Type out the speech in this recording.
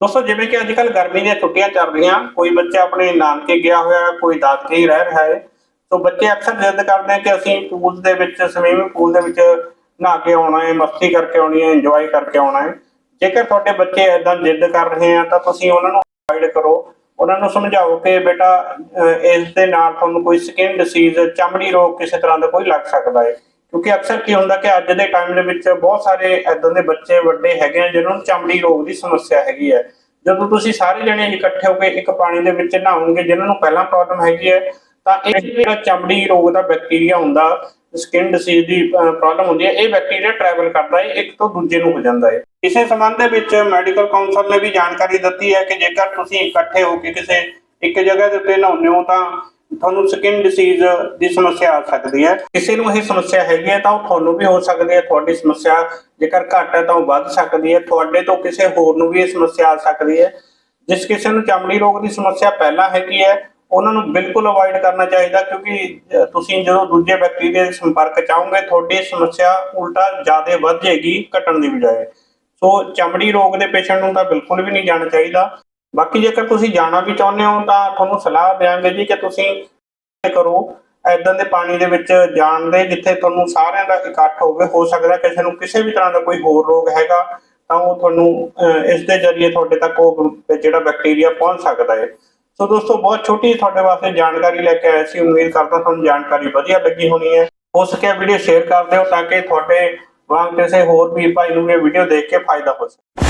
ਦੋਸਤੋ, ਜਿਵੇਂ ਕਿ ਅੱਜ ਕੱਲ ਗਰਮੀ ਦੀਆਂ ਛੁੱਟੀਆਂ ਚੱਲ ਰਹੀਆਂ, ਕੋਈ ਬੱਚਾ ਆਪਣੇ ਨਾਨਕੇ ਗਿਆ ਹੋਇਆ ਹੈ ਕੋਈ ਦਾਦਕੇ ਹੀ ਰਹਿ ਰਿਹਾ ਹੈ। ਸੋ ਬੱਚੇ ਅਕਸਰ ਜਿੱਦ ਕਰਦੇ ਆ ਕਿ ਅਸੀਂ ਪੂਲ ਦੇ ਵਿੱਚ ਸਵੀਮਿੰਗ ਪੂਲ ਦੇ ਵਿੱਚ ਨਹਾ ਕੇ ਆਉਣਾ ਹੈ, ਮਸਤੀ ਕਰਕੇ ਆਉਣੀ ਹੈ ਇੰਜੋਏ ਕਰਕੇ ਆਉਣਾ ਹੈ। ਜੇਕਰ ਤੁਹਾਡੇ ਬੱਚੇ ਇਦਾਂ ਜਿੱਦ ਕਰ ਰਹੇ ਆ, ਤਾਂ ਤੁਸੀਂ ਉਹਨਾਂ ਨੂੰ ਅਵਾਇਡ ਕਰੋ। ਉਹਨਾਂ ਨੂੰ ਸਮਝਾਓ ਕਿ ਬੇਟਾ ਇਸ ਦੇ ਨਾਲ ਤੁਹਾਨੂੰ ਕੋਈ ਸਕਿਨ ਡਿਸੀਜ਼ ਚਮੜੀ ਰੋਗ ਕਿਸੇ ਤਰ੍ਹਾਂ ਦਾ ਕੋਈ ਲੱਗ ਸਕਦਾ ਹੈ। ਕਿਉਂਕਿ ਅਕਸਰ ਕੀ ਹੁੰਦਾ ਕਿ ਅੱਜ ਦੇ ਟਾਈਮ ਦੇ ਵਿੱਚ ਬਹੁਤ ਸਾਰੇ ਇਦਾਂ ਦੇ ਬੱਚੇ ਵੱਡੇ ਹੈਗੇ ਆ ਜਿਨ੍ਹਾਂ ਨੂੰ ਚਮੜੀ ਰੋਗ ਦੀ ਸਮੱਸਿਆ ਹੈਗੀ ਹੈ ਜਦੋਂ ਤੁਸੀਂ ਸਾਰੇ ਜਣੇ ਇਕੱਠੇ ਹੋ ਕੇ ਇੱਕ ਪਾਣੀ ਦੇ ਵਿੱਚ ਨਹਾਓਗੇ ਜਿਨ੍ਹਾਂ ਨੂੰ ਪਹਿਲਾਂ ਪ੍ਰੋਬਲਮ ਹੈਗੀ ਹੈ ਤਾਂ ਇਹ ਜਿਹੜਾ ਚਮੜੀ ਰੋਗ ਦਾ ਬੈਕਟੀਰੀਆ ਹੁੰਦਾ ਸਕਿਨ ਡਿਸੀਜ਼ ਦੀ ਪ੍ਰੋਬਲਮ ਹੁੰਦੀ ਹੈ ਇਹ ਬੈਕਟੀਰੀਆ ਟਰੈਵਲ ਕਰਦਾ ਹੈ ਇੱਕ ਤੋਂ ਦੂਜੇ ਨੂੰ ਹੋ ਜਾਂਦਾ ਹੈ ਇਸੇ ਸੰਬੰਧ ਦੇ ਵਿੱਚ ਮੈਡੀਕਲ ਕਾਉਂਸਲ ਨੇ ਵੀ ਜਾਣਕਾਰੀ ਦਿੱਤੀ ਹੈ ਕਿ ਜੇਕਰ ਤੁਸੀਂ ਇਕੱਠੇ ਹੋ ਕੇ ਕਿਸੇ ਇੱਕ ਜਗ੍ਹਾ ਦੇ ਉੱਤੇ ਨਹਾਉਂਦੇ ਹੋ ਤਾਂ ਤੁਹਾਨੂੰ ਸਕਿਨ ਡਿਸੀਜ਼ ਦੀ ਸਮੱਸਿਆ ਆ ਸਕਦੀ ਹੈ। ਕਿਸੇ ਨੂੰ ਇਹ ਸਮੱਸਿਆ ਹੈਗੀ ਹੈ ਤਾਂ ਉਹ ਤੁਹਾਨੂੰ ਵੀ ਹੋ ਸਕਦੀ ਹੈ, ਤੁਹਾਡੀ ਸਮੱਸਿਆ ਜੇਕਰ ਘੱਟ ਹੈ ਤਾਂ ਉਹ ਵੱਧ ਸਕਦੀ ਹੈ, ਤੁਹਾਡੇ ਤੋਂ ਕਿਸੇ ਹੋਰ ਨੂੰ ਵੀ ਇਹ ਸਮੱਸਿਆ ਆ ਸਕਦੀ ਹੈ। ਜਿਸ ਕਿਸੇ ਨੂੰ ਚਮੜੀ ਰੋਗ ਦੀ ਸਮੱਸਿਆ ਪਹਿਲਾਂ ਹੈਗੀ ਹੈ, ਉਹਨਾਂ ਨੂੰ ਬਿਲਕੁਲ ਅਵੋਇਡ ਕਰਨਾ ਚਾਹੀਦਾ ਕਿਉਂਕਿ ਤੁਸੀਂ ਜਦੋਂ ਦੂਜੇ ਵਿਅਕਤੀ ਦੇ ਸੰਪਰਕ ਚ ਆਓਗੇ, ਤੁਹਾਡੀ ਸਮੱਸਿਆ ਉਲਟਾ ਜ਼ਿਆਦਾ ਵੱਧ ਜਾਏਗੀ ਘਟਣ ਦੀ ਬਜਾਏ। ਸੋ ਚਮੜੀ ਰੋਗ ਦੇ ਪੇਸ਼ੈਂਟ ਨੂੰ ਤਾਂ ਬਿਲਕੁਲ ਵੀ ਨਹੀਂ ਜਾਣਾ ਚਾਹੀਦਾ। ਬਾਕੀ ਜੇਕਰ ਤੁਸੀਂ ਜਾਣਾ ਵੀ ਚਾਹੁੰਦੇ ਹੋ, ਤਾਂ ਤੁਹਾਨੂੰ ਸਲਾਹ ਦੇਵਾਂਗੇ ਜੀ ਕਿ ਤੁਸੀਂ ਕਰੋ। ਐਦਾਂ ਦੇ ਪਾਣੀ ਦੇ ਵਿੱਚ ਜਾਣ ਦੇ, ਜਿੱਥੇ ਤੁਹਾਨੂੰ ਸਾਰਿਆਂ ਦਾ ਇਕੱਠ ਹੋਵੇ, ਹੋ ਸਕਦਾ ਕਿਸੇ ਨੂੰ ਕਿਸੇ ਵੀ ਤਰ੍ਹਾਂ ਦਾ ਕੋਈ ਹੋਰ ਰੋਗ ਹੈਗਾ, ਤਾਂ ਉਹ ਤੁਹਾਨੂੰ ਇਸ ਦੇ ਜ਼ਰੀਏ ਤੁਹਾਡੇ ਤੱਕ ਉਹ ਜਿਹੜਾ ਬੈਕਟੀਰੀਆ ਪਹੁੰਚ ਸਕਦਾ ਹੈ। ਸੋ ਦੋਸਤੋ, ਬਹੁਤ ਛੋਟੀ ਤੁਹਾਡੇ ਵਾਸਤੇ ਜਾਣਕਾਰੀ ਲੈ ਕੇ ਆਇਆ ਸੀ। ਉਮੀਦ ਕਰਦਾ ਤੁਹਾਨੂੰ ਜਾਣਕਾਰੀ ਵਧੀਆ ਲੱਗੀ ਹੋਣੀ ਹੈ। ਹੋ ਸਕਿਆ ਵੀਡੀਓ ਸ਼ੇਅਰ ਕਰ ਦਿਓ, ਤਾਂ ਕਿ ਤੁਹਾਡੇ ਵਾਂਗ ਕਿਸੇ ਹੋਰ ਵੀਰ ਭਾਈ ਨੂੰ ਇਹ ਵੀਡੀਓ ਦੇਖ ਕੇ ਫਾਇਦਾ ਹੋ ਸਕੇ।